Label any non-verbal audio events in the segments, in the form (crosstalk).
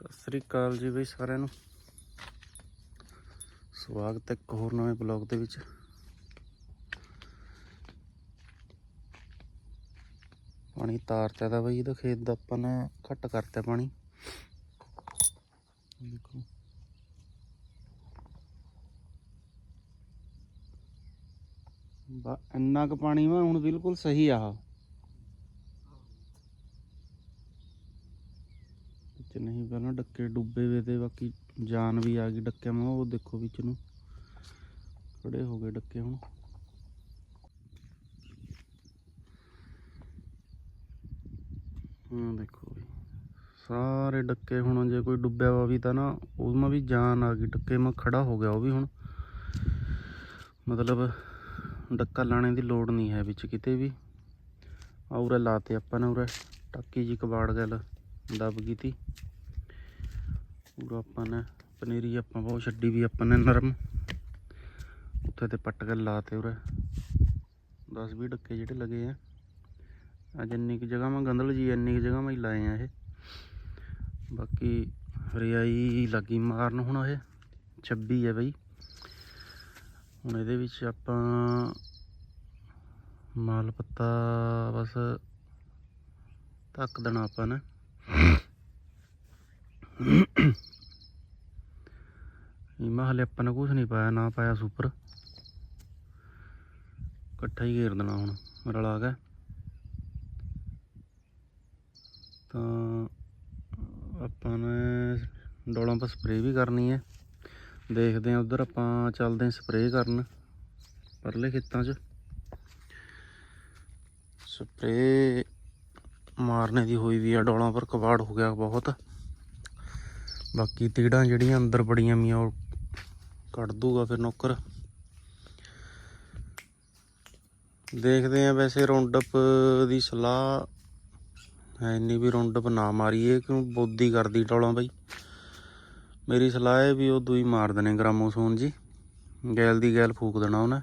ਸਤਿ ਸ੍ਰੀ ਅਕਾਲ ਜੀ ਬਈ ਸਾਰਿਆਂ ਨੂੰ। ਸਵਾਗਤ ਹੈ ਇੱਕ ਹੋਰ ਨਵੇਂ ਬਲੌਗ ਦੇ ਵਿੱਚ। ਪਾਣੀ ਤਾਰਤਾ ਦਾ ਬਈ, ਇਹਦਾ ਖੇਤ ਦਾ ਆਪਾਂ ਨੇ ਘੱਟ ਕਰਤਾ ਪਾਣੀ। ਦੇਖੋ। ਬਾ, ਇੰਨਾ ਕੁ ਪਾਣੀ ਵਾ, ਹੁਣ ਬਿਲਕੁਲ ਸਹੀ ਆ ਵਿੱਚ ਨਹੀਂ ਪਹਿਲਾਂ ਡੱਕੇ ਡੁੱਬੇ ਵੇ ਤੇ ਬਾਕੀ ਜਾਨ ਵੀ ਆ ਗਈ ਡੱਕਿਆਂ ਮਾ ਉਹ ਦੇਖੋ ਵਿੱਚ ਨੂੰ। ਖੜੇ ਹੋ ਗਏ ਡੱਕੇ ਹੁਣ। ਹਾਂ, ਦੇਖੋ ਵੀ। ਸਾਰੇ ਡੱਕੇ ਹੁਣ ਜੇ ਕੋਈ ਡੁੱਬਿਆ ਵਾ ਵੀ ਤਾਂ ਨਾ ਉਹ ਉਹਮਾ ਵੀ ਜਾਨ ਆ ਗਈ, ਡੱਕੇ ਮਾ ਖੜਾ ਹੋ ਗਿਆ ਉਹ ਵੀ ਹੁਣ। ਮਤਲਬ ਡੱਕਾ ਲਾਣੇ ਦੀ ਲੋੜ ਨਹੀਂ ਹੈ ਵਿੱਚ ਕਿਤੇ ਵੀ। ਆ ਉਰੇ ਲਾਤੇ ਆਪਾਂ ਨੇ ਉਰੇ, ਟਾਕੀ ਜੀ ਕਬਾੜ ਗੱਲ, ਦਬ ਗਈ ਤੀ। ਉਰੇ ਆਪਾਂ ਨੇ, ਪਨੀਰੀ ਆਪਾਂ ਬਹੁਤ ਛੱਡੀ ਵੀ ਆਪਾਂ ਨੇ ਨਰਮ। ਉੱਥੇ ਤੇ ਪੱਟ ਕੇ ਲਾਤੇ ਉਰੇ। 10 20 ਡੱਕੇ ਜਿਹੜੇ ਲੱਗੇ ਆ। ਅੱਜ ਇੰਨੀ ਕੁ ਜਗ੍ਹਾ ਮੈਂ ਗੰਦਲ ਜੀ, ਇੰਨੀ ਕੁ ਜਗ੍ਹਾ ਮੈਂ ਲਾਏ ਆ ਇਹ। ਬਾਕੀ ਹਰਿਆਈ ਲੱਗੀ ਮਾਰਨ ਹੁਣ ਇਹ। 26 ਹੈ ਬਈ। ਹੁਣ ਇਹਦੇ ਵਿੱਚ ਆਪਾਂ ਮਾਲ ਪੱਤਾ ਬਸ ਧੱਕ ਦੇਣਾ ਆਪਾਂ ਨੇ। (coughs) ਨੀਮਾ ਹਲੇ ਆਪਾਂ ਨੇ ਕੁਝ ਨਹੀਂ ਪਾਇਆ, ਨਾ ਪਾਇਆ ਸੁਪਰ। ਇਕੱਠਾ ਹੀ ਘੇਰ ਦੇਣਾ ਹੁਣ ਰਲਾ ਗਿਆ ਤਾਂ ਆਪਾਂ ਨੇ ਡੋਲਾਂ 'ਤੇ ਸਪਰੇਅ ਵੀ ਕਰਨੀ ਹੈ। ਦੇਖਦੇ ਹਾਂ ਉਧਰ ਆਪਾਂ ਚੱਲਦੇ ਹਾਂ ਸਪਰੇਅ ਕਰਨ, ਪਰਲੇ ਖੇਤਾਂ 'ਚ। ਸਪਰੇਅ ਮਾਰਨੇ ਦੀ ਹੋਈ ਵੀ ਆ, ਡੋਲਾਂ ਪਰ ਕਬਾੜ ਹੋ ਗਿਆ ਬਹੁਤ। ਬਾਕੀ ਤੀੜਾਂ ਜਿਹੜੀਆਂ ਅੰਦਰ ਬੜੀਆਂ ਮੀਆਂ ਉਹ ਕੱਢ ਦੂਗਾ ਫਿਰ ਨੌਕਰ। ਦੇਖਦੇ ਆ ਵੈਸੇ ਰੌਂਡਪ ਦੀ ਸਲਾਹ ਹੈ ਇੰਨੀ ਵੀ ਰੌਂਡਪ ਨਾ ਮਾਰੀਏ, ਕਿਉਂ ਬੋਦੀ ਕਰਦੀ ਡੋਲਾਂ ਬਈ। ਮੇਰੀ ਸਲਾਹ ਹੈ ਵੀ ਉਹ ਦੂਈ ਮਾਰ ਦੇਣੇ ਗ੍ਰਾਮੋਸੋਨ ਜੀ। ਗੈਲ ਦੀ ਗੈਲ ਫੂਕ ਦੇਣਾ ਉਹਨੇ।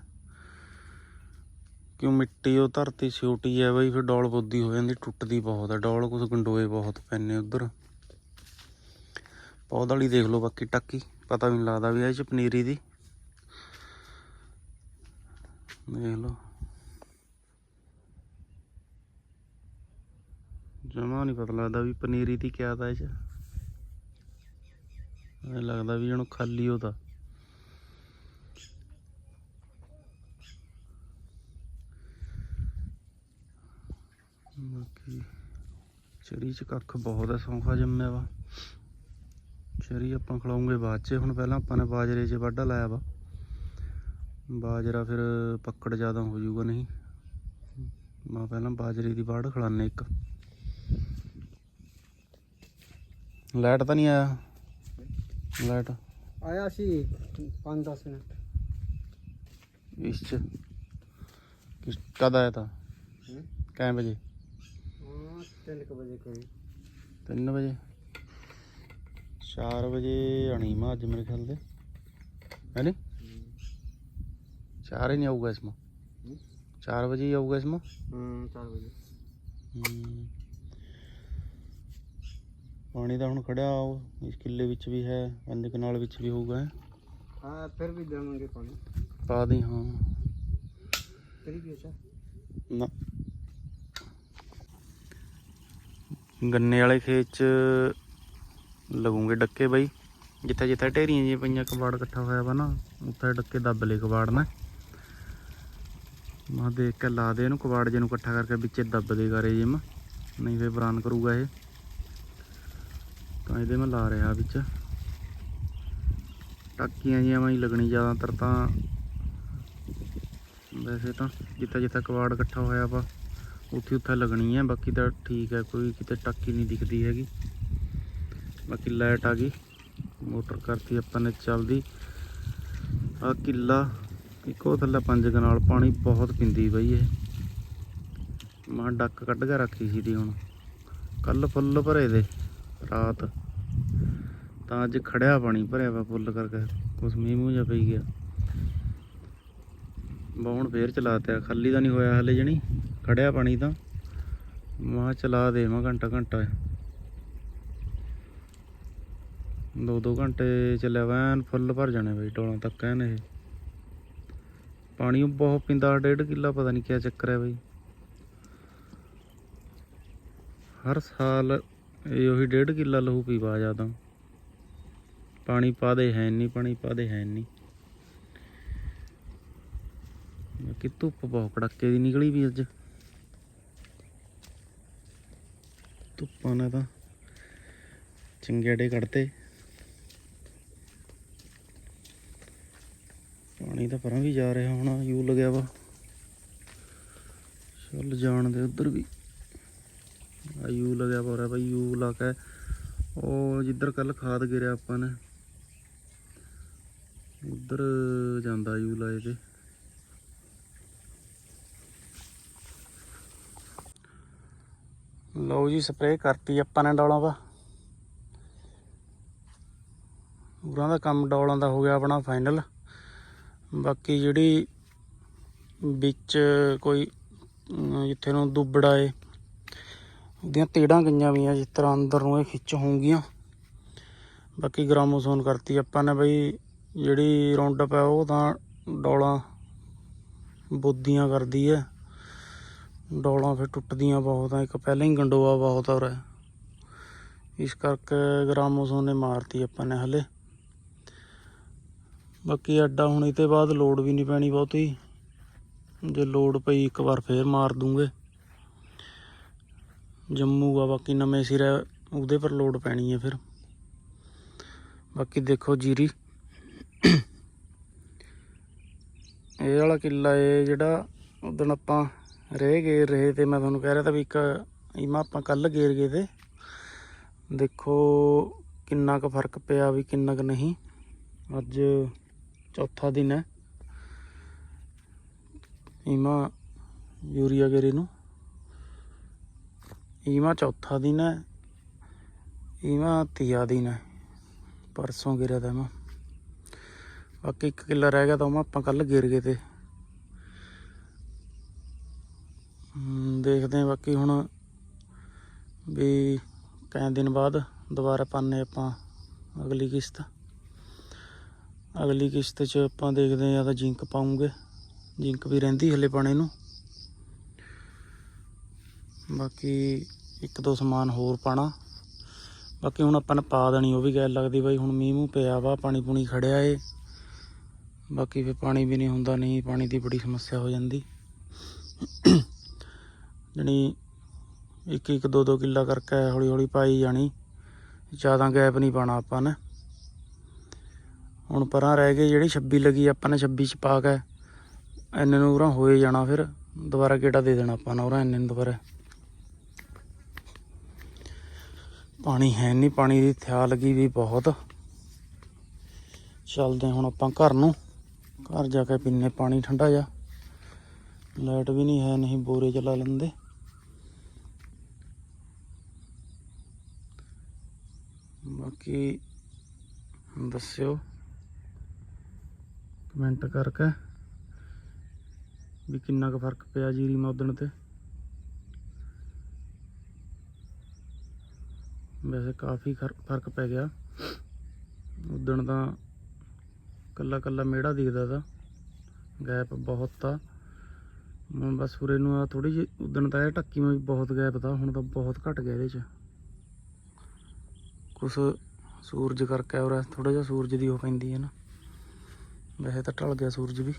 ਕਿਉਂ ਮਿੱਟੀ ਉਹ ਧਰਤੀ ਛੋਟੀ ਹੈ ਬਈ, ਫਿਰ ਡੋਲ ਬੋਦੀ ਹੋ ਜਾਂਦੀ, ਟੁੱਟਦੀ ਬਹੁਤ ਹੈ। ਡੋਲ ਕੁਝ ਗੰਡੋਏ ਬਹੁਤ ਪੈਨੇ ਉਧਰ। ਪੌਦ ਵਾਲੀ ਦੇਖ ਲਓ ਬਾਕੀ ਟੱਕੀ। ਪਤਾ ਵੀ ਨਹੀਂ ਲੱਗਦਾ ਵੀ ਇਹ ਚ ਪਨੀਰੀ ਦੀ। ਦੇਖ ਲਓ। ਜਮਾ ਨਹੀਂ ਪਤਾ ਲੱਗਦਾ ਵੀ ਪਨੀਰੀ ਦੀ ਕਿਆ ਦਾ ਇਹ ਚ। ਐਂ ਲੱਗਦਾ ਵੀ ਇਹਨੂੰ ਖਾਲੀ ਉਹਦਾ ਬਾਕੀ ਚਰੀ ਚ ਕੱਖ ਬਹੁਤ ਹੈ ਸੌਂਫਾ ਜੰਮਿਆ ਵਾ। ਚਰੀ ਆਪਾਂ ਖਲਾਉਂਗੇ ਬਾਅਦ ਚ। ਹੁਣ ਪਹਿਲਾਂ ਆਪਾਂ ਨੇ ਬਾਜਰੇ 'ਚ ਵਾਢਾ ਲਾਇਆ ਵਾ। ਬਾਜਰਾ ਫਿਰ ਪੱਕੜ ਜ਼ਿਆਦਾ ਹੋ ਜਾਊਗਾ ਨਹੀਂ। ਮੈਂ ਪਹਿਲਾਂ ਬਾਜਰੇ ਦੀ ਵਾਢ ਖਲਾਨੇ ਇੱਕ। ਲਾਈਟ ਤਾਂ ਨਹੀਂ ਆਇਆ? ਲਾਈਟ। ਆਇਆ ਸੀ। 5-10 ਮਿੰਟ। ਇਸ ਚ। ਕਿਸ ਕਦ ਆਇਆ ਤਾਂ? ਕਿੰਨੇ ਵਜੇ? ਹਾਂ 3 ਵਜੇ ਕਰੀ 3 ਵਜੇ। 4 ਵਜੇ ਆਣੀ ਮਾ ਅੱਜ ਮੇਰੇ ਖਿਆਲ ਦੇ। ਹੈ ਨੀ? 4 ਹੀ ਨਹੀਂ ਆਊਗਾ ਇਸਮਾ 4 ਵਜੇ ਹੀ ਆਊਗਾ ਇਸਮਾ ਹੂੰ 4 ਵਜੇ। ਹਮ। ਪਾਣੀ ਤਾਂ ਹੁਣ ਖੜਿਆ ਉਹ ਇਸ ਕਿੱਲੇ ਵਿੱਚ ਵੀ ਹੈ ਪੰਜ ਕਨਾਲ ਵਿੱਚ ਵੀ ਹੋਊਗਾ ਹਾਂ। ਫਿਰ ਵੀ ਦੇਵਾਂਗੇ ਪਾਣੀ। ਪਾ ਦੀ ਹਾਂ। ਤੇਰੀ ਵੀ ਅੱਛਾ ਨਾ। ਗੰਨੇ ਵਾਲੇ ਖੇਤ ਚ ਲਗੂਗੇ ਡੱਕੇ ਬਾਈ। ਜਿੱਥੇ ਜਿੱਥੇ ਢੇਰੀਆਂ ਜਿਹੀਆਂ ਪਈਆਂ ਕਬਾੜ ਇਕੱਠਾ ਹੋਇਆ ਵਾ ਨਾ, ਉੱਥੇ ਡੱਕੇ ਦੱਬ ਲਏ ਕਬਾੜ ਨਾ। ਮੈਂ ਦੇਖ ਕੇ ਲਾ ਦੇ ਇਹਨੂੰ ਕਬਾੜ ਜੇ ਨੂੰ ਇਕੱਠਾ ਕਰਕੇ ਵਿੱਚੇ ਦੱਬ ਦੇ ਕਰੇ ਜਿਮ, ਨਹੀਂ ਫੇਰ ਬਰਾਨ ਕਰੂਗਾ ਇਹ। ਤਾਂ ਇਹਦੇ ਮੈਂ ਲਾ ਰਿਹਾ ਵਿੱਚ। ਟਾਕੀਆਂ ਜਿਹੀਆਂ ਮੈਂ ਲੱਗਣੀ ਜ਼ਿਆਦਾਤਰ ਤਾਂ। ਵੈਸੇ ਤਾਂ ਜਿੱਥੇ ਜਿੱਥੇ ਕਬਾੜ ਇਕੱਠਾ ਹੋਇਆ ਵਾ, ਉੱਥੇ ਉੱਥੇ ਲੱਗਣੀ ਹੈ ਬਾਕੀ ਤਾਂ ਠੀਕ ਹੈ ਕੋਈ ਕਿਤੇ ਟਾਕੀ ਨਹੀਂ ਦਿਖਦੀ ਹੈਗੀ। ਬਾਕੀ ਲਾਈਟ ਆ ਗਈ। ਮੋਟਰ ਕਰਤੀ ਆਪਾਂ ਨੇ ਚੱਲਦੀ। ਆ ਕਿੱਲਾ, ਇੱਕੋ ਥੱਲੇ ਪੰਜ ਕਨਾਲ ਪਾਣੀ ਬਹੁਤ ਪਿੰਦੀ ਬਈ ਇਹ। ਮਾਂ ਡੱਕ ਕੱਢ ਕੇ ਰੱਖੀ ਸੀ ਦੀ ਹੁਣ। ਕੱਲ ਫੁੱਲ ਭਰੇ ਦੇ, ਰਾਤ। ਤਾਂ ਅੱਜ ਖੜਿਆ ਪਾਣੀ ਭਰਿਆ ਵਾ ਫੁੱਲ ਕਰਕੇ, ਕੁਛ ਮੀਂਹ ਮੂੰਹ ਜਿਹਾ ਪਈ ਗਿਆ। ਬਾਉਣ ਫੇਰ ਚਲਾਤਿਆ ਖਾਲੀ ਤਾਂ ਨਹੀਂ ਹੋਇਆ ਹਲੇ ਜਣੀ। ਖੜਿਆ ਪਾਣੀ ਤਾਂ। ਮਾ ਚਲਾ ਦੇ ਮਾ ਘੰਟਾ ਘੰਟਾ। ਦੋ ਦੋ ਘੰਟੇ ਚੱਲਿਆ ਵੈਨ ਫੁੱਲ ਭਰ ਜਾਣੇ ਬਈ ਡੋਲਾਂ ਤੱਕ ਐਨ ਇਹ। ਪਾਣੀ ਬਹੁਤ ਪੀਂਦਾ, ਡੇਢ ਕਿੱਲਾ ਪਤਾ ਨਹੀਂ ਕਿਆ ਚੱਕਰ ਹੈ ਬਈ। ਹਰ ਸਾਲ ਇਹ ਉਹੀ ਡੇਢ ਕਿੱਲਾ ਲਹੂ ਪੀਵਾ ਜਾਂਦਾ ਪਾਣੀ ਪਾਦੇ ਹੈ ਨਹੀਂ ਪਾਣੀ ਪਾਦੇ ਹੈ ਨਹੀਂ ਬਾਕੀ ਧੁੱਪ ਬਹੁਤ, ਕੜਾਕੇ ਦੀ ਨਿਕਲੀ ਵੀ ਅੱਜ। ਧੁੱਪਾਂ ਨੇ ਤਾਂ ਚੰਗੇੜੇ ਕੱਢਤੇ। ਪਾਣੀ ਤਾਂ ਪਰਾਂ ਵੀ ਜਾ ਰਿਹਾ ਹੁਣ, ਯੂ ਲੱਗਿਆ ਵਾ। ਚੱਲ ਜਾਣ ਦੇ ਉਧਰ ਵੀ। ਆ ਯੂ ਲੱਗਿਆ ਵਾ ਰਿਹਾ ਭਾਈ ਯੂ ਲਾ ਕੇ ਉਹ ਜਿੱਧਰ ਕੱਲ ਖਾਦ ਗਿਰਿਆ ਆਪਾਂ ਨੇ, ਉਧਰ ਜਾਂਦਾ ਯੂ ਲਾਏ ਤੇ ਲਓ ਜੀ, ਸਪਰੇਅ ਕਰਤੀ ਆਪਾਂ ਨੇ ਡੌਲਾਂ ਦਾ। ਉਰਾਂ ਦਾ ਕੰਮ ਡੌਲਾਂ ਦਾ ਹੋ ਗਿਆ ਆਪਣਾ ਫਾਈਨਲ। ਬਾਕੀ ਜਿਹੜੀ ਵਿੱਚ ਕੋਈ ਜਿੱਥੇ ਨੂੰ ਦੁੱਬੜਾ ਏ, ਉਹਦੀਆਂ ਤੇੜਾਂ ਗਈਆਂ ਵੀ ਵੀਆਂ ਜਿਸ ਤਰ੍ਹਾਂ ਅੰਦਰ ਨੂੰ ਇਹ ਖਿੱਚ ਹੋਣਗੀਆਂ ਬਾਕੀ ਗ੍ਰਾਮੋਸੋਨ ਕਰਤੀ ਆਪਾਂ ਨੇ ਬਈ, ਜਿਹੜੀ ਰੌਂਡਪ ਹੈ ਉਹ ਤਾਂ ਡੋਲਾਂ ਬੁੱਧੀਆਂ ਕਰਦੀ ਹੈ ਡੋਲਾਂ ਫਿਰ ਟੁੱਟਦੀਆਂ ਬਹੁਤ ਆ, ਇੱਕ ਪਹਿਲਾਂ ਹੀ ਗੰਡੋਆ ਬਹੁਤ ਆ ਉਰੇ। ਇਸ ਕਰਕੇ ਗ੍ਰਾਮੋਸੋਨ ਨੇ ਮਾਰਤੀ ਆਪਾਂ ਨੇ ਹਲੇ। ਬਾਕੀ ਅੱਡਾ ਹੁਣ ਇਹ ਬਾਅਦ ਲੋਡ ਵੀ ਨਹੀਂ ਪੈਣੀ ਬਹੁਤੀ। ਜੇ ਲੋਡ ਪਈ ਇੱਕ ਵਾਰ ਫੇਰ ਮਾਰ ਦੂੰਗੇ। ਜੰਮੂ ਆ ਬਾਕੀ ਨਵੇਂ ਸਿਰੇ, ਉਹਦੇ ਪਰ ਲੋਡ ਪੈਣੀ ਹੈ ਫਿਰ। ਬਾਕੀ ਦੇਖੋ ਜੀਰੀ। ਇਹ ਵਾਲਾ ਕਿੱਲਾ ਏ ਜਿਹੜਾ ਉਦੋਂ ਆਪਾਂ ਰਹਿ ਗਏ, ਰਹੇ ਤੇ ਮੈਂ ਤੁਹਾਨੂੰ ਕਹਿ ਰਿਹਾ ਤਾਂ ਵੀ ਇੱਕ ਇਮਾ ਆਪਾਂ ਕੱਲ ਗੇਰ ਗਏ ਤੇ। ਦੇਖੋ ਕਿੰਨਾ ਕੁ ਫ਼ਰਕ ਪਿਆ ਵੀ ਕਿੰਨਾ ਕੁ ਨਹੀਂ। ਅੱਜ ਚੌਥਾ ਦਿਨ ਹੈ। ਇਮਾ ਯੂਰੀਆ ਗੇਰੇ ਨੂੰ। ਇਮਾ ਚੌਥਾ ਦਿਨ ਹੈ। ਇਮਾ ਤੀਆ ਦਿਨ ਹੈ। ਪਰਸੋਂ ਗਿਰਿਆ ਤਾਂ ਮੈਂ ਬਾਕੀ ਇੱਕ ਕਿੱਲਾ ਰਹਿ ਗਿਆ ਤਾਂ ਉਹ ਮੈਂ ਆਪਾਂ ਕੱਲ ਗਿਰ ਗਏ ਤੇ। ਦੇਖਦੇ ਹਾਂ ਬਾਕੀ ਹੁਣ ਵੀ ਕਈ ਦਿਨ ਬਾਅਦ ਦੁਬਾਰਾ ਪਾਣੇ ਆਪਾਂ ਅਗਲੀ ਕਿਸ਼ਤ। ਅਗਲੀ ਕਿਸ਼ਤ 'ਚ ਆਪਾਂ ਦੇਖਦੇ ਹਾਂ ਤਾਂ ਜਿੰਕ ਪਾਉਂਗੇ। ਜਿੰਕ ਵੀ ਰਹਿੰਦੀ ਹਲੇ ਪਾਣੇ ਨੂੰ। ਬਾਕੀ ਇੱਕ ਦੋ ਸਮਾਨ ਹੋਰ ਪਾਣਾ। ਬਾਕੀ ਹੁਣ ਆਪਾਂ ਨੇ ਪਾ ਦੇਣੀ, ਉਹ ਵੀ ਗੱਲ ਲੱਗਦੀ ਬਾਈ ਹੁਣ ਮੀਂਹ ਮੂੰਹ ਪਿਆ ਵਾ, ਪਾਣੀ ਪੂਣੀ ਖੜਿਆ ਏ। ਬਾਕੀ ਫਿਰ ਪਾਣੀ ਵੀ ਨਹੀਂ ਹੁੰਦਾ, ਨਹੀਂ ਪਾਣੀ ਦੀ ਬੜੀ ਸਮੱਸਿਆ ਹੋ ਜਾਂਦੀ। ਜਣੀ ਇੱਕ ਇੱਕ ਦੋ ਦੋ ਕਿੱਲਾ ਕਰਕੇ ਹੌਲੀ ਹੌਲੀ ਪਾਈ ਜਾਣੀ। ਜ਼ਿਆਦਾ ਗੈਪ ਨਹੀਂ ਪਾਣਾ ਆਪਾਂ ਨੇ। ਹੁਣ ਪਰਾਂ ਰਹਿ ਗਏ, ਜਿਹੜੀ 26 ਲੱਗੀ ਆਪਾਂ ਨੇ 26 ਚ ਪਾ ਕੇ ਇੰਨੇ ਨੂੰ ਉਰਾਂ ਹੋਏ ਜਾਣਾ ਫਿਰ, ਦੁਬਾਰਾ ਕਿਹੜਾ ਦੇ ਦੇਣਾ ਆਪਾਂ ਨੇ ਉਰਾਂ ਇੰਨੇ ਨੂੰ ਦੁਬਾਰਾ। ਪਾਣੀ ਹੈ ਨਹੀਂ ਪਾਣੀ ਦੀ ਥਿਆ ਲੱਗੀ ਵੀ ਬਹੁਤ। ਚੱਲਦੇ ਹੁਣ ਆਪਾਂ ਘਰ ਨੂੰ, ਘਰ ਜਾ ਕੇ ਪੀਨੇ ਪਾਣੀ ਠੰਡਾ ਜਾ ਲਾਈਟ ਵੀ ਨਹੀਂ ਹੈ, ਨਹੀਂ ਬੋਰੇ ਚਲਾ ਲੈਂਦੇ। ਬਾਕੀ ਦੱਸਿਓ। ਕਮੈਂਟ ਕਰਕੇ ਵੀ ਕਿੰਨਾ ਕੁ ਫ਼ਰਕ ਪਿਆ ਜੀਰੀ ਮੋਦਣ ਤੇ। ਵੈਸੇ ਕਾਫੀ ਖਰ- ਫ਼ਰਕ ਪੈ ਗਿਆ। ਉਦਣ ਤਾਂ ਕੱਲਾ ਕੱਲਾ ਮੇੜਾ ਦਿਖਦਾ ਤਾ, ਗੈਪ ਬਹੁਤ ਤਾ। ਹੁਣ ਬਸ ਉਰੇ ਨੂੰ ਆ ਥੋੜੀ ਜਿਹੀ ਉਦਣ ਤਾਂ ਇਹ ਟੱਕੀ ਵਿੱਚ ਬਹੁਤ ਗੈਪ ਤਾ, ਹੁਣ ਤਾਂ ਬਹੁਤ ਘਟ ਗਿਆ ਇਹਦੇ ਚ। ਕੁਛ ਸੂਰਜ ਕਰਕੇ ਔਰ ਥੋੜਾ ਜਿਹਾ ਸੂਰਜ ਦੀ ਉਹ ਪੈਂਦੀ ਹੈ ਨਾ। ਵੈਸੇ ਤਾਂ ਢਲ ਗਿਆ ਸੂਰਜ ਵੀ।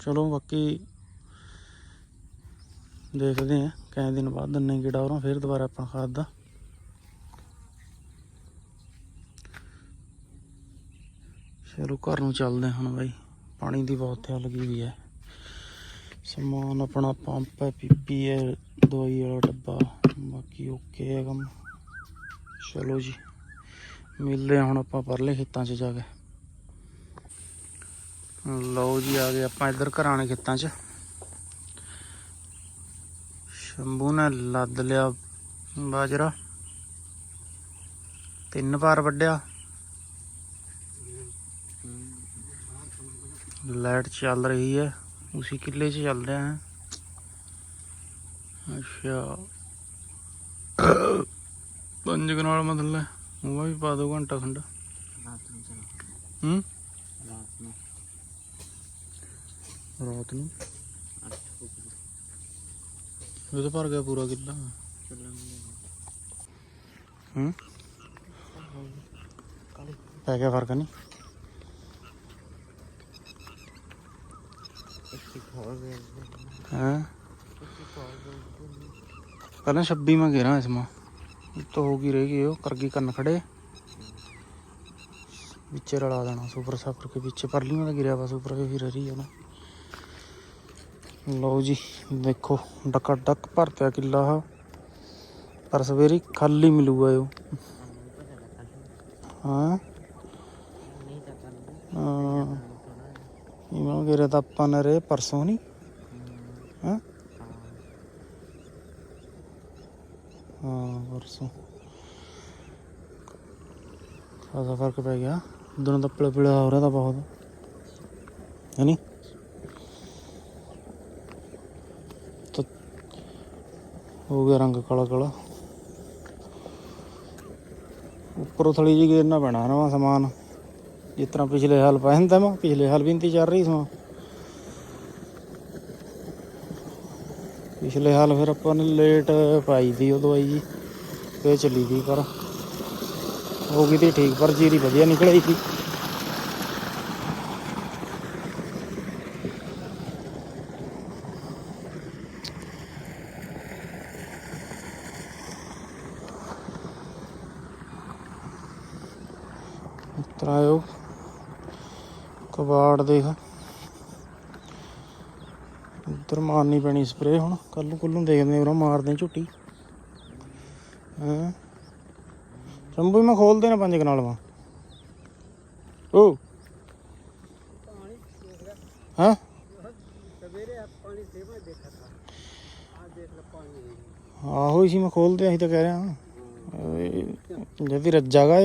ਚਲੋ ਬਾਕੀ ਦੇਖਦੇ ਆ ਕਈ ਦਿਨ ਬਾਅਦ ਦੰਨੇ ਕਿਹੜਾ ਉਹਨਾਂ ਫਿਰ ਦੁਬਾਰਾ ਆਪਾਂ ਖਾਦ ਦਾ। ਚਲੋ ਘਰ ਨੂੰ ਚੱਲਦੇ ਹੁਣ ਬਾਈ। ਪਾਣੀ ਦੀ ਬਹੁਤ ਥਿਆ ਲੱਗੀ ਹੋਈ ਹੈ। ਸਮਾਨ ਆਪਣਾ ਪੰਪ ਹੈ, ਪੀਪੀ ਹੈ, ਦਵਾਈ ਵਾਲਾ ਡੱਬਾ, ਬਾਕੀ ਓਕੇ ਹੈ ਕੰਮ। ਚਲੋ ਜੀ। ਮਿਲਦੇ ਹਾਂ ਹੁਣ ਆਪਾਂ ਪਰਲੇ ਖੇਤਾਂ 'ਚ ਜਾ ਕੇ। ਲਓ ਜੀ, ਆ ਗਏ ਆਪਾਂ ਇੱਧਰ ਘਰਾਣੇ ਖੇਤਾਂ 'ਚ। ਸ਼ੰਭੂ ਨੇ ਲੱਦ ਲਿਆ ਬਾਜਰਾ। ਤਿੰਨ ਵਾਰ ਵੱਢਿਆ। ਲਾਈਟ ਚੱਲ ਰਹੀ ਹੈ। ਉसी ਕਿੱਲੇ 'ਚ ਚੱਲ ਰਿਹਾ ਹੈ। ਅੱਛਾ। ਪੰਜ ਕਨਾਲ ਮਤਲਬ। ਉਹ ਵੀ ਪਾ ਦੋ ਘੰਟਾ ਖੰਡਾ। ਰਾਤ ਨੂੰ ਚਲੋ। ਹੂੰ? ਰਾਤ ਨੂੰ। ਰਾਤ ਨੂੰ? ਉਹ ਤਾਂ ਭਰ ਗਿਆ ਪੂਰਾ ਕਿੱਲਾ। ਹੂੰ? ਪੈ ਗਿਆ ਫ਼ਰਕ ਨਹੀਂ? ਹਾਂ ਪਹਿਲਾਂ 26 ਮੈਂ ਘੇਰਾ ਇਸ ਮਾ। तो होगी रहेगी वो, करगी कन्न खड़े। बिचे रला देना, सुपर सापर के पीछे पर लिया गिरा हुआ सुपर के फिर रही है ना लो जी, देखो, डक डक भर भरत्या किला हा। पर सवेरे खाली मिलूगा यो। हाँ? हाँ। इवें गिरा तो अपन रे, परसों नहीं ਹਾਂ, ਪਰਸੋਂ। ਖਾਸਾ ਫ਼ਰਕ ਪੈ ਗਿਆ। ਦੋਨੋਂ ਤਾਂ ਪੀਲਾ ਪੀਲਾ ਹੋ ਰਿਹਾ ਤਾਂ ਬਹੁਤ। ਹੈ ਨੀ? ਤਾਂ ਹੋ ਗਿਆ ਰੰਗ ਕਾਲਾ ਕਾਲਾ। ਉੱਪਰੋਂ ਥਲੀ ਜੀ ਗੇਰਨਾ ਪੈਣਾ, ਨਵਾਂ ਸਮਾਨ। ਜਿਸ ਤਰ੍ਹਾਂ ਪਿਛਲੇ ਸਾਲ ਪਾਇਆ ਹੁੰਦਾ ਮੈਂ ਪਿਛਲੇ ਹਾਲ ਵੀ ਇੰਤੀ ਚੱਲ ਰਹੀ ਸਮਾਂ ਪਿਛਲੇ ਹਾਲ ਫਿਰ ਆਪਾਂ ਨੇ ਲੇਟ ਪਾਈ ਦੀ ਉਹ ਦਵਾਈ ਜੀ, ਫੇਰ ਚੱਲੀ ਦੀ ਪਰ ਹੋ ਗਈ ਤੀ ਠੀਕ, ਪਰ ਜੀਰੀ ਵਧੀਆ ਨਿਕਲ ਆਈ ਸੀ ਇਤਰਾ ਕਬਾੜ ਦੇਖ। ਉੱਧਰ ਮਾਰਨੀ ਪੈਣੀ ਸਪਰੇ ਹੁਣ। ਕੱਲ ਨੂੰ ਕੁੱਲ ਨੂੰ ਦੇਖਦੇ ਉਰਾ ਮਾਰਦੇ ਝੁੱਟੀ। ਹਾਂ? ਸ਼ੰਭੂ ਮੈਂ ਖੋਲ ਦੇਣਾ ਪੰਜ ਕਨਾਲ। ਵਾ ਓ ਆਹੋ, ਇਸੀ ਮੈਂ ਖੋਲਦੇ ਅਸੀਂ ਤਾਂ ਕਹਿ ਰਿਹਾ। ਜਦੀ ਰੱਜਾ ਗਾ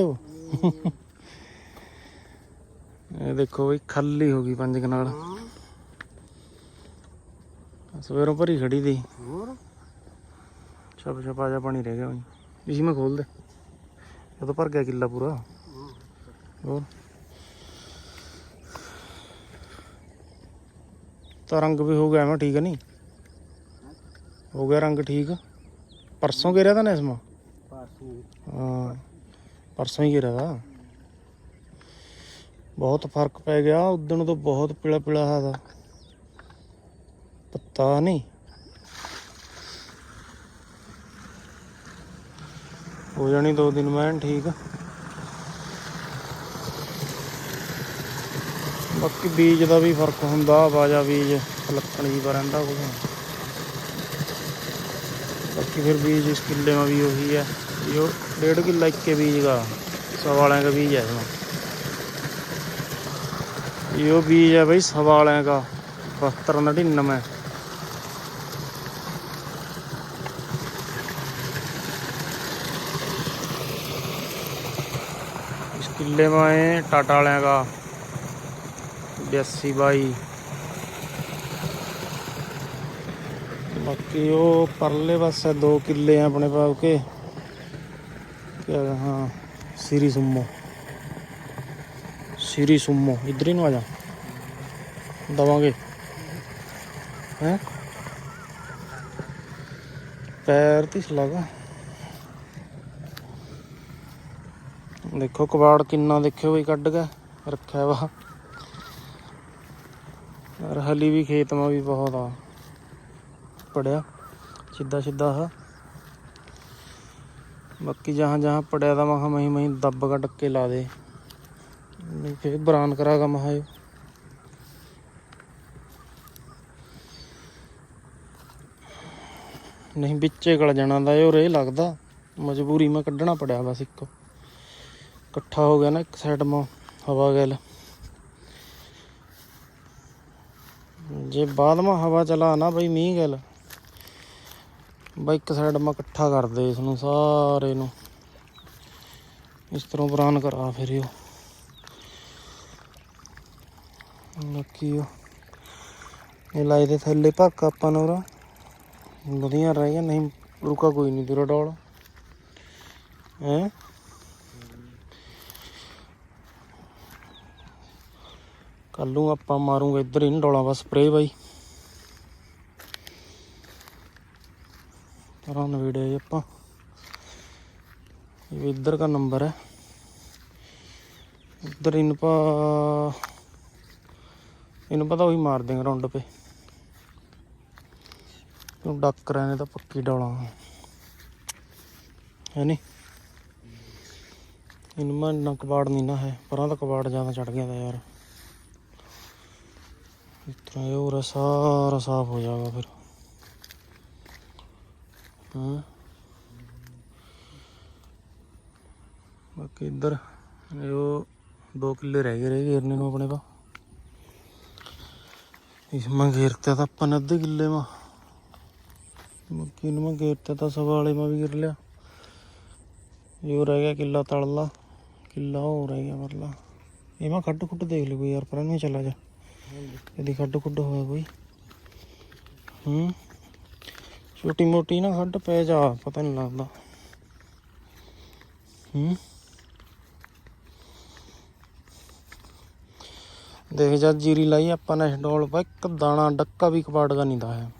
ਇਹ ਦੇਖੋ ਬਈ, ਖੱਲੀ ਹੋ ਗਈ ਪੰਜ ਕਨਾਲ। ਸਵੇਰੋਂ ਭਰੀ ਖੜੀ ਦੀ ਹੋਰ? ਛਪ ਛਪਾ ਜਾ ਪਾਣੀ ਰਹਿ ਗਿਆ ਬਈ ਇਸੀ ਮੈਂ ਖੋਲ ਦੇ ਇਹ ਭਰ ਗਿਆ ਕਿੱਲਾ ਪੂਰਾ। ਹੋਰ? ਤਾਂ ਰੰਗ ਵੀ ਹੋ ਗਿਆ ਮੈਂ ਠੀਕ ਨਹੀਂ ਹੋ ਗਿਆ ਰੰਗ ਠੀਕ। ਪਰਸੋਂ ਗਿਰਿਆ ਤਾਂ ਨਾ ਇਸਮਾ ਪਰਸੋਂ। ਹਾਂ ਪਰਸੋਂ ਹੀ ਗਿਰਿਆ ਦਾ ਬਹੁਤ ਫ਼ਰਕ ਪੈ ਗਿਆ। ਉਦੋਂ ਤੋਂ ਬਹੁਤ ਪੀਲਾ ਪੀਲਾ ਹਾਦਾ ਪਤਾ ਨਹੀਂ। ਹੋ ਜਾਣੀ ਦੋ ਦਿਨ ਮੈਂ ਠੀਕ। ਬਾਕੀ ਬੀਜ ਦਾ ਵੀ ਫ਼ਰਕ ਹੁੰਦਾ, ਬਾਜਾ ਬੀਜ ਲੱਕਣ ਜੀ ਰਹਿੰਦਾ ਕੁਝ ਬਾਕੀ ਫਿਰ ਬੀਜ ਇਸ ਕਿੱਲੇ ਮਾ ਵੀ ਉਹੀ ਹੈ। ਜੋ ਡੇਢ ਕਿੱਲਾ ਇੱਕੇ ਬੀਜ ਦਾ ਸਵਾਲਾਂ ਦਾ ਬੀਜ ਹੈ ਇਹ ਬੀਜ ਹੈ ਬਈ ਸਵਾਲਾਂ ਦਾ 72 99 लेवा है टाटा वाले का बयासी बाई बाकी वो परले पास दो किले हैं अपने पास के क्या हाँ सीरी सुमो सीरी सुमो इधर ही ना आ जा दवांगे हैं पैर तो सलागा ਦੇਖੋ ਕਬਾੜ ਕਿੰਨਾ ਦੇਖਿਓ ਵੀ ਕੱਢ ਕੇ ਰੱਖਿਆ ਵਾ। ਯਾਰ ਹਲੀ ਵੀ ਖੇਤ ਮਾ ਵੀ ਬਹੁਤ ਆ, ਪੜਿਆ, ਸਿੱਧਾ ਸਿੱਧਾ ਆ। ਬਾਕੀ ਜਹਾਂ ਜਹਾਂ ਪੜਿਆ ਤਾਂ ਮਹਾ ਮਹੀਂ ਮਹੀਂ ਦੱਬ ਕਾ ਡੱਕੇ ਲਾ ਦੇ। ਨਹੀਂ ਫੇਰ ਬਰਾਨ ਕਰਾਗਾ ਮਹਾ ਇਹ। ਨਹੀਂ ਵਿੱਚੇ ਗਲ ਜਾਣਾ ਦਾ ਇਹ ਰੇ ਲੱਗਦਾ, ਮਜਬੂਰੀ ਮੈਂ ਕੱਢਣਾ ਪੜਿਆ ਬਸ ਇੱਕ। ਇਕੱਠਾ ਹੋ ਗਿਆ ਨਾ ਇੱਕ ਸਾਈਡ ਮਾ ਹਵਾ ਗੈਲ। ਜੇ ਬਾਅਦ ਮਾ ਹਵਾ ਚਲਾ ਨਾ ਬਈ ਮੀਂਹ ਗੈਲ, ਬਈ ਇੱਕ ਸਾਈਡ ਮਾ ਇਕੱਠਾ ਕਰਦੇ ਇਸ ਨੂੰ ਸਾਰੇ ਨੂੰ। ਇਸ ਤਰ੍ਹਾਂ ਬਰਾਨ ਕਰਾ ਫਿਰ ਇਹ ਬਾਕੀ ਉਹ, ਇਹ ਲਾਈ ਦੇ ਥੱਲੇ ਭੱਕ ਆਪਾਂ ਨੂੰ ਉਰਾ। ਵਧੀਆ ਰਹਿ ਗਿਆ, ਨਹੀਂ ਰੁਕਾ ਕੋਈ ਨਹੀਂ ਦੂਰਾ ਡੋਲ। ਹੈ? ਕੱਲ ਨੂੰ ਆਪਾਂ ਮਾਰੂਗੇ ਇੱਧਰ ਹੀ ਡੋਲਾਂ ਬਸ ਸਪਰੇ ਬਾਈ। ਤਰਾਂ ਨਵੇੜੇ ਜੀ ਆਪਾਂ। ਇਹ ਇੱਧਰ ਦਾ ਨੰਬਰ ਹੈ। ਇੱਧਰ ਇਨ ਪਾ ਇਹਨੂੰ ਪਤਾ ਉਹੀ ਮਾਰ ਦੇਂਗੇ ਰੌਂਡ ਪੇ ਤੂੰ ਡੱਕ ਰਹੇ ਨੇ ਤਾਂ ਪੱਕੀ ਡੋਲਾਂ। ਹੈ ਨੀ? ਇਹਨੂੰ ਮੈਂ ਇੰਨਾ ਕਬਾੜ ਨਹੀਂ ਨਾ ਹੈ। ਪਰਾਂ ਦਾ ਕਬਾੜ ਜ਼ਿਆਦਾ ਚੜ ਗਿਆ ਤਾਂ ਯਾਰ। ਇਸ ਤਰ੍ਹਾਂ ਇਹ ਹੋਰ ਸਾਰਾ ਸਾਫ਼ ਹੋ ਜਾਏਗਾ ਫਿਰ। ਹਾਂ? ਬਾਕੀ ਇੱਧਰ ਇਹ 2 ਕਿੱਲੇ ਰਹਿ ਗਏ ਰਹੇ ਗੇਰਨੇ ਨੂੰ ਆਪਣੇ ਪਾ ਇਸ ਮੈਂ ਘੇਰਤਾ ਤਾਂ ਆਪਾਂ ਅੱਧੇ ਕਿੱਲੇ ਮਾ। ਮੱਕੀ ਨੂੰ ਮੈਂ ਗੇਰਤਾ ਤਾਂ ਸਵਾ ਵਾਲੇ ਮਾ ਵੀ ਗਿਰ ਲਿਆ। ਇਹ ਰਹਿ ਗਿਆ ਕਿੱਲਾ ਤੜਲਾ ਕਿੱਲਾ ਹੋ ਰਹਿ ਗਿਆ ਮਰਲਾ ਇਹ ਮੈਂ ਖੱਟ ਖੁੱਟ ਦੇਖ ਲਿਓ ਕੋਈ ਯਾਰ, ਪਰਾਂ ਨੂੰ ਚਲਾ ਜਾ। ਇਹਦੀ ਖੱਡ ਖੁੱਡ ਹੋਇਆ ਕੋਈ। ਹੂੰ। ਛੋਟੀ ਮੋਟੀ ਨਾ ਖੱਡ ਪੈ ਜਾ, ਪਤਾ ਨਹੀਂ ਲੱਗਦਾ। ਹੂੰ। ਦੇਖ ਜਦ ਜੀਰੀ ਲਾਈ ਆਪਾਂ ਨੇ ਡੋਲ ਪਾ, ਇੱਕ ਦਾਣਾ ਡੱਕਾ ਵੀ ਕਪਾੜਗਾ ਨਹੀਂ ਦਾ ਹੈ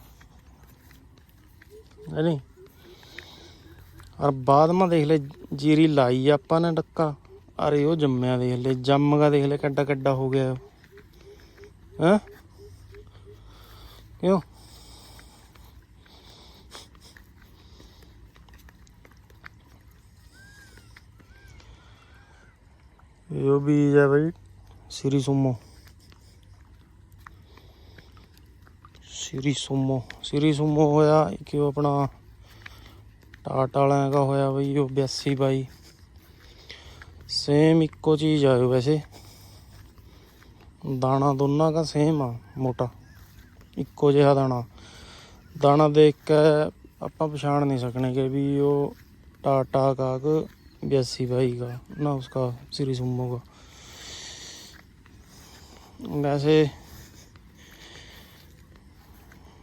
ਹੈ ਨਹੀਂ ਔਰ ਬਾਅਦ ਮਾ ਦੇਖ ਲੈ, ਜੀਰੀ ਲਾਈ ਆਪਾਂ ਨੇ ਡੱਕਾ। ਅਰੇ ਉਹ ਜੰਮਿਆ ਦੇਖ ਲੈ ਜੰਮਗਾ ਦੇਖ ਲੈ ਕੱਡਾ ਕੱਡਾ ਹੋ ਗਿਆ। ਹੈ? ਕਿਉਂ? ਇਹ ਉਹ ਬੀਜ ਹੈ ਬਈ, Shri Sumo. Shri Sumo. Shri Sumo ਹੋਇਆ ਕਿ ਉਹ ਆਪਣਾ ਟਾਟਾ ਵਾਲਿਆਂ ਦਾ ਹੋਇਆ ਬਈ, ਉਹ 82 ਬਾਈ। ਸੇਮ ਇੱਕੋ ਚੀਜ਼ ਆਇਓ ਵੈਸੇ। ਦਾਣਾ ਦੋਨਾਂ ਦਾ ਸੇਮ ਆ ਮੋਟਾ ਇੱਕੋ ਜਿਹਾ ਦਾਣਾ ਦਾਣਾ ਦੇਖ ਕੇ ਆਪਾਂ ਪਛਾਣ नहीं सकने कि भी वो टाटा का कि बयासी भाई का ना उसका श्री सुमो का वैसे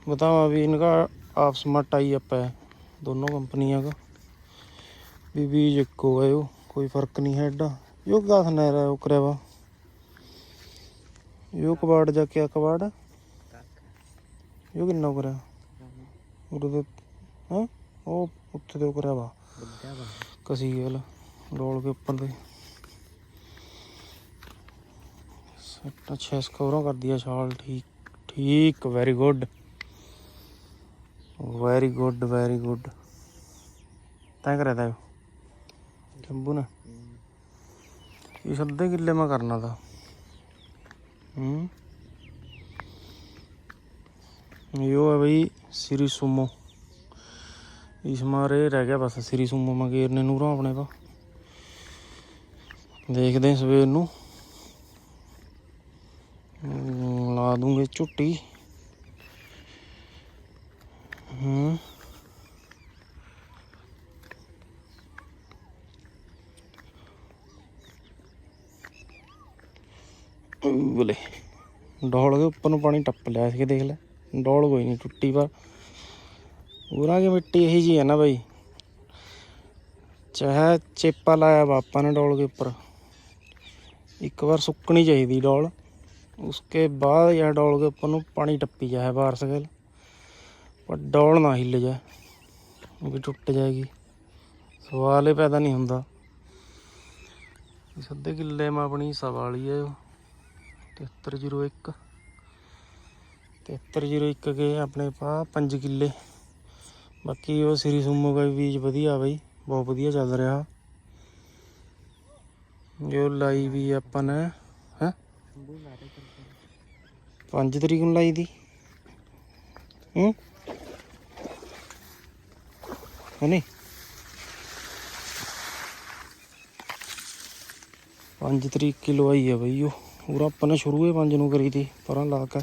बताओ अभी इनका आपस में टाई अप है दोनों कंपनियों का भी बीज एक हो गए कोई फर्क नहीं है एडा यो क्या सुना रहा है उकरे वा यो कबाड़ जा क्या कबाड़ है यो किन्ना उकरा ਉਹਦੇ ਹਾਂ ਉਹ ਉੱਥੇ ਤੇ ਉਕਰਿਆ ਵਾ बुद्धा बा ਕਸੀ ਗੇਲ ਰੋਲ ਕੇ ਉੱਪਰ ਤੇ ਸੱਟ ਅੱਛਾ ਸਕੋਰਾਂ ਕਰ ਦਿਆ ਛਾਲ ਠੀਕ ਠੀਕ very good very good very good ਤੈਂ ਕਰਿਆ ਤਾ ਜੰਬੂ ਨੇ ਇਹ ਅੱਧੇ ਕਿੱਲੇ ਮੈਂ ਕਰਨਾ ਤਾ ਹੂੰ यो है भाई श्री सुमो ਇਸ ਮਾਰੇ ਰਹਿ ਗਿਆ ਬਸ ਸ੍ਰੀ ਸੁਮੋ ਮੰਗੇਰ ਨੇ ਨੂਰਾਂ ਆਪਣੇ ਪਾ ਦੇਖਦੇ ਹਾਂ ਸਵੇਰ ਨੂੰ ਹਮ, ਲਾ ਦੂੰਗੇ ਝੁੱਟੀ ਬੋਲੇ। ਡੋਲ ਦੇ ਉੱਪਰ ਨੂੰ ਪਾਣੀ ਟੱਪ ਲਿਆ ਸੀ, ਦੇਖ ਲੈ। ਡੋਲ ਕੋਈ ਨਹੀਂ ਟੁੱਟੀ ਪਰ ਉਹਨਾਂ ਕੀ ਮਿੱਟੀ ਇਹੀ ਜੀ ਹੈ ਨਾ ਬਾਈ। ਚਾਹੇ ਚੇਪਾ ਲਾਇਆ ਬਾਪਾ ਨੇ ਡੋਲ ਕੇ ਉੱਪਰ। ਇੱਕ ਵਾਰ ਸੁੱਕਣੀ ਚਾਹੀਦੀ ਡੋਲ। ਉਸਕੇ ਬਾਅਦ ਯਾ ਡੋਲ ਕੇ ਉੱਪਰ ਨੂੰ ਪਾਣੀ ਟੱਪੀ ਜਾਏ ਬਾਰਸ ਗਲ। ਪਰ ਡੋਲ ਨਾ ਹਿੱਲ ਜਾ ਉਹ ਵੀ ਟੁੱਟ ਜਾਏਗੀ। ਸਵਾਲ ਹੀ ਪੈਦਾ ਨਹੀਂ ਹੁੰਦਾ। ਇਸ ਕਿੱਲੇ ਮੈਂ ਆਪਣੀ ਸਵਾਲੀ ਹੈ ਉਹ 7301 7301 ਗਏ ਆਪਣੇ ਪਾ 5 ਕਿੱਲੇ। ਬਾਕੀ ਉਹ ਸ੍ਰੀ ਸੁਮੋ ਦਾ ਬੀਜ ਵਧੀਆ ਬਈ, ਬਹੁਤ ਵਧੀਆ ਚੱਲ ਰਿਹਾ। ਜੋ ਲਾਈ ਵੀ ਆਪਾਂ ਨੇ, ਹੈ? 5 ਤਰੀਕ ਨੂੰ ਲਾਈ ਦੀ। ਹੂੰ? ਨਹੀਂ? 5 ਤਰੀਕ ਕਿਲੋ ਆਈ ਹੈ ਬਈ ਉਹ। ਹੋਰ ਆਪਾਂ ਨੇ ਸ਼ੁਰੂ ਹੀ 5 ਨੂੰ ਕਰੀ ਤੀ ਪਰਾਂ ਲਾ ਕੇ।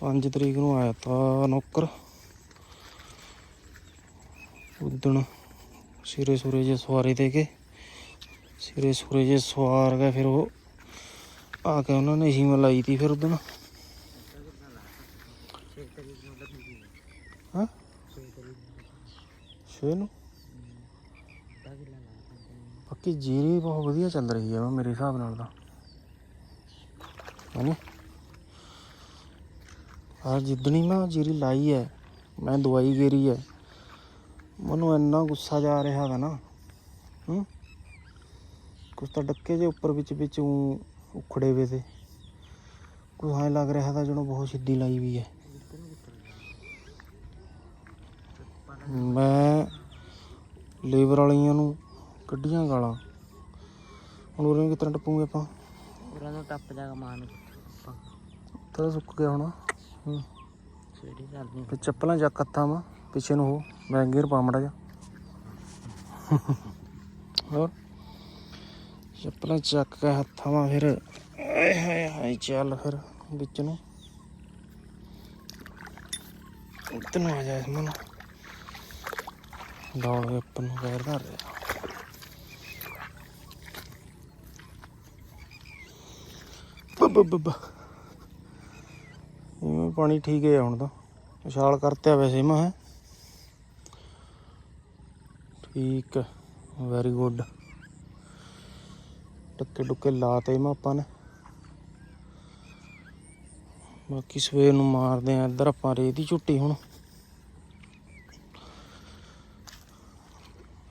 ਪੰਜ ਤਰੀਕ ਨੂੰ ਆਇਆ ਤਾ ਨੌਕਰ। ਉਦਣ ਸਿਰੇ ਸੁਰੇ ਜੇ ਸਵਾਰੀ ਦੇ ਕੇ, ਸਿਰੇ ਸੁਰੇ ਜੇ ਸਵਾਰ ਗਏ ਫਿਰ ਉਹ ਆ ਕੇ ਉਹਨਾਂ ਨੇ ਸੀਮ ਲਾਈ ਤੀ ਫਿਰ ਉਦਣ। ਹਾਂ? 6 ਨੂੰ। ਐਤਕੀ ਜੀਰੀ ਬਹੁਤ ਵਧੀਆ ਚੱਲ ਰਹੀ ਹੈ ਮੇਰੇ ਹਿਸਾਬ ਨਾਲ ਤਾਂ। ਹੈਨੀ? ਆ ਜਿੱਦਣੀ ਮੈਂ ਜੀਰੀ ਲਾਈ ਹੈ ਮੈਂ ਦਵਾਈ ਗੇਰੀ ਹੈ ਮੈਨੂੰ ਇੰਨਾ ਗੁੱਸਾ ਜਾ ਰਿਹਾ ਵਾ ਨਾ। ਹੂੰ? ਕੁਛ ਤਾਂ ਡੱਕੇ ਜੇ ਉੱਪਰ ਵਿੱਚ ਵਿੱਚ ਊਂ ਉਖੜੇ ਵੇ ਤੇ। ਕੁਛ ਐਂ ਲੱਗ ਰਿਹਾ ਤਾਂ ਜਿਹਨੂੰ ਬਹੁਤ ਸਿੱਧੀ ਲਾਈ ਵੀ ਹੈ ਮੈਂ ਲੇਬਰ ਵਾਲੀਆਂ ਨੂੰ ਕੱਢੀਆਂ ਗਾਲਾਂ। ਹੁਣ ਉਰੇ ਕਿਤਨਾ ਟੱਪੂਗੇ ਆਪਾਂ? ਉਹਨਾਂ ਨੂੰ ਟੱਪ ਜਾਗਾ ਮਾਨ। ਆਪਾਂ ਤਾਂ ਸੁੱਕ ਗਿਆ ਹੁਣ। ਹੂੰ। ਤੇ ਚੱਪਲਾਂ ਚੱਕ ਹੱਥਾਂ ਮਾ ਪਿੱਛੇ ਨੂੰ ਹੋ ਮੈਂ ਪਾ ਮੜਾ ਜਾ ਹੋਰ? ਚੱਪਲਾਂ ਚੱਕ ਕੇ ਹੱਥਾਂ ਮਾ ਫਿਰ। ਆਏ ਹਾਏ ਹਾਏ ਚੱਲ ਫਿਰ ਵਿੱਚ ਨੂੰ। ਇਤਨਾ ਆ ਜਾ ਮਨ। ਦੌੜ ਕੇ ਉੱਪਰ ਨੂੰ ਗੈਰ ਧਰ ਰਿਹਾ। ਬੱਬਾ ਬੱਬਾ। ਪਾਣੀ ਠੀਕ ਹੈ ਹੁਣ ਤਾਂ। ਵਿਸ਼ਾਲ ਕਰਤਿਆ ਵੈਸੇ ਮੈਂ। ਹੈ ਠੀਕ ਵੈਰੀ ਗੁੱਡ ਟੱਕੇ ਟੁੱਕੇ ਲਾਤੇ ਮੈਂ ਆਪਾਂ ਨੇ। ਬਾਕੀ ਸਵੇਰ ਨੂੰ ਮਾਰਦੇ ਆ ਇੱਧਰ, ਆਪਾਂ ਰੇ ਦੀ ਝੁੱਟੀ ਹੁਣ।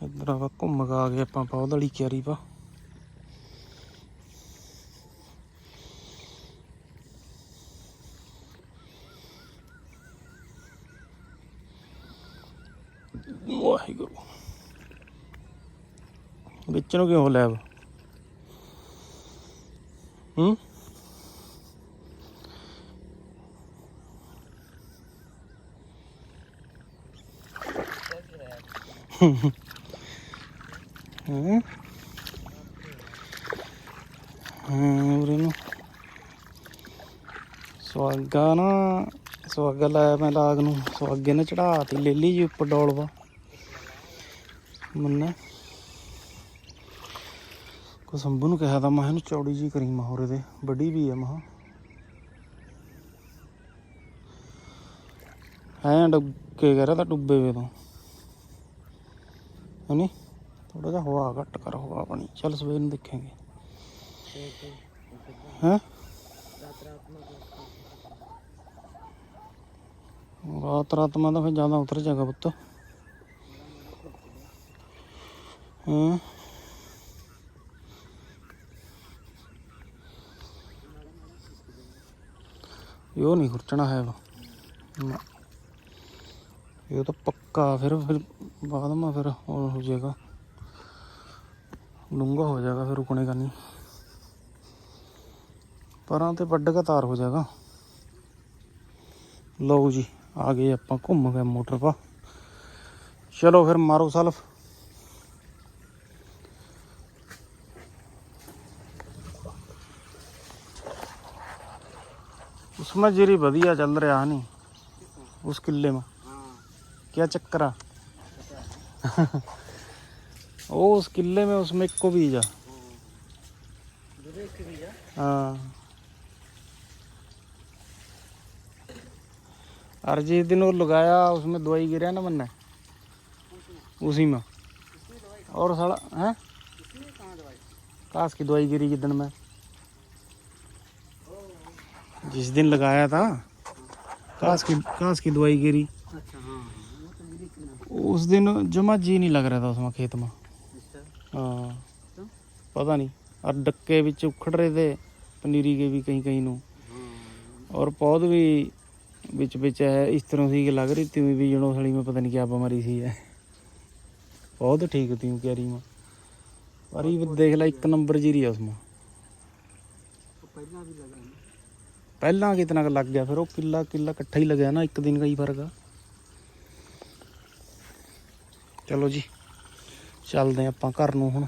ਇੱਧਰ ਆਪਾਂ ਘੁੰਮ ਕੇ ਆ ਗਏ ਆਪਾਂ ਪੌਦ ਵਾਲੀ ਕਿਆਰੀ ਪਾ ਵਾਹਿਗੁਰੂ ਵਿੱਚ ਨੂੰ ਕਿਉਂ ਲੈਬ ਹੂੰ? ਹਾਂ? ਹਾਂ, ਉਰੇ ਨੂੰ। ਸਵਾਗਾ ਨਾ ਸਵਾਗਾ ਲਾਇਆ ਮੈਂ ਲਾਗ ਨੂੰ। ਸਵਾਗੇ ਨੇ ਚੜਾਤੀ ਲੈ ਲਈ ਜੀ ਉੱਪਰ ਡੋਲਵਾ ਮੰਨੇ। ਕੋ ਸੰਭੂ ਨੂੰ ਕਿਹਾ ਤਾਂ ਮੈਂ ਇਹਨੂੰ ਚੌੜੀ ਜੀ ਕਰੀ ਮਹੋਰੇ ਦੇ ਵੱਡੀ ਵੀ ਹੈ ਮਹਾ ਐਂ ਡੁੱਕੇ ਕਰ ਤਾਂ ਡੁੱਬੇ ਵੇ ਤੋਂ ਹਨੀ ਥੋੜਾ ਜਿਹਾ ਹਵਾ ਘੱਟ ਕਰ, ਹਵਾ ਬਣੀ। ਚੱਲ ਸਵੇਰ ਨੂੰ ਦੇਖਾਂਗੇ। ਹੈਂ? ਰਾਤ ਰਾਤ ਮੈਂ ਤਾਂ ਫਿਰ ਜ਼ਿਆਦਾ ਉਤਰ ਜਾਗਾ ਪੁੱਤ। ਹਾਂ? ਇਹ ਨਹੀਂ ਖੁਰਚਣਾ ਹੈ ਵਾ ਨਾ। ਇਹ ਤਾਂ ਪੱਕਾ ਫਿਰ ਫਿਰ ਬਾਅਦ ਮਾ ਫਿਰ ਉਹ ਹੋ ਜਾਏਗਾ। ਡੂੰਘਾ ਹੋ ਜਾਏਗਾ ਫਿਰ ਰੁਕਣੇ का ਨਹੀਂ। ਪਰਾਂ ਤੇ ਵੱਡ ਕੇ ਤਾਰ ਹੋ ਜਾਏਗਾ। ਲਓ ਜੀ, ਆ ਗਏ ਆਪਾਂ ਘੁੰਮ ਗਏ ਮੋਟਰ ਪਾ। ਚਲੋ ਫਿਰ ਮਾਰੋ ਸਲਫ। उसमें जीरी बढ़िया चल रहा नहीं उस किले में क्या चक्कर है वो उस किले में उसमें एक को बीजा हाँ और जिस दिन वो लगाया उसमें दवाई गिरा ना मैंने उसी में और साला है कास की दवाई गिरी जिस दिन में जिस दिन लगाया था कास की कास की दवाई गिरी अच्छा हाँ वो तो मेरी कितना उस दिन जमा जी नहीं लग रहा था उसमें खेत में अच्छा हाँ क्यों? पता नहीं और डक्के बिच उखड़ रहे थे पनीरी के भी कहीं कहीं नु हाँ और पौध भी बिच बिच है इस तरह सी कि लग रही थी भी जड़ों सड़ी में पता नहीं क्या बीमारी सी है पौध ठीक थी क्यारी में पर ये देख ला एक नंबर जीरी है उसमें तो पहला भी लगा ना ਪਹਿਲਾਂ ਕਿਤਨਾ ਕੁ ਲੱਗ ਗਿਆ, ਫਿਰ ਉਹ ਕਿੱਲਾ ਕਿੱਲਾ ਇਕੱਠਾ ਹੀ ਲੱਗਿਆ ਨਾ, ਇੱਕ ਦਿਨ ਕਈ ਹੀ ਫ਼ਰਕ ਆ। ਚਲੋ ਜੀ, ਚੱਲਦੇ ਹਾਂ ਆਪਾਂ ਘਰ ਨੂੰ ਹੁਣ।